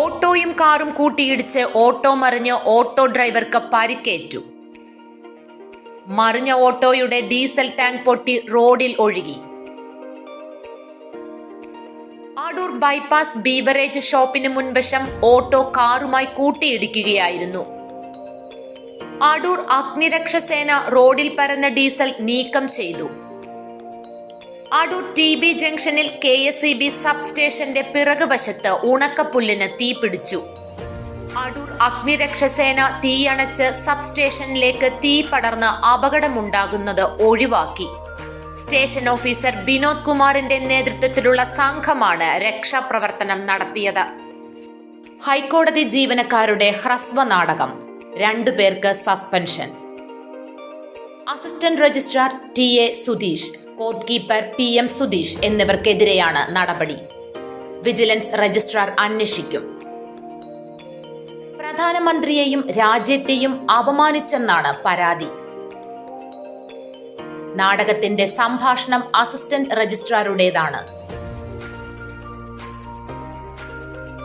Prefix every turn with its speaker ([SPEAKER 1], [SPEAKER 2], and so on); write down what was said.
[SPEAKER 1] ഓട്ടോയും കാറും കൂട്ടിയിടിച്ച് ഓട്ടോ മറിഞ്ഞ് ഓട്ടോ ഡ്രൈവർക്ക് പരിക്കേറ്റു. മറിഞ്ഞ ഓട്ടോയുടെ ഡീസൽ ടാങ്ക് പൊട്ടി റോഡിൽ ഒഴുകി. അടൂർ ബൈപ്പാസ് ബീവറേജ് ഷോപ്പിന് മുൻവശം ഓട്ടോ കാറുമായി കൂട്ടിയിടിക്കുകയായിരുന്നു. അടൂർ അഗ്നിരക്ഷസേന റോഡിൽ പരന്ന ഡീസൽ നീക്കം ചെയ്തു. അടൂർ ടി ബി ജംഗ്ഷനിൽ K S E B sub സ്റ്റേഷന്റെ പിറകുവശത്ത് ഉണക്കപ്പുല്ലിന് തീപിടിച്ചു അടൂർ അഗ്നിരക്ഷസേന തീയണച്ച് സബ് സ്റ്റേഷനിലേക്ക് തീ പടർന്ന് അപകടമുണ്ടാകുന്നത് ഒഴിവാക്കി. സ്റ്റേഷൻ ഓഫീസർ വിനോദ് കുമാറിന്റെ നേതൃത്വത്തിലുള്ള സംഘമാണ് രക്ഷാപ്രവർത്തനം നടത്തിയത്. ഹൈക്കോടതി ജീവനക്കാരുടെ ഹ്രസ്വ നാടകം. രണ്ടുപേർക്ക് suspension. Assistant registrar T A Sudheesh. Court keeper P M Sudheesh എന്നിവർക്കെതിരെയാണ് നടപടി. വിജിലൻസ് രജിസ്ട്രാർ അന്വേഷിക്കും. പ്രധാനമന്ത്രിയെയും രാജ്യത്തെയും അപമാനിച്ചെന്നാണ് പരാതി. നാടകത്തിന്റെ സംഭാഷണം അസിസ്റ്റന്റ് രജിസ്ട്രാറുടേതാണ്.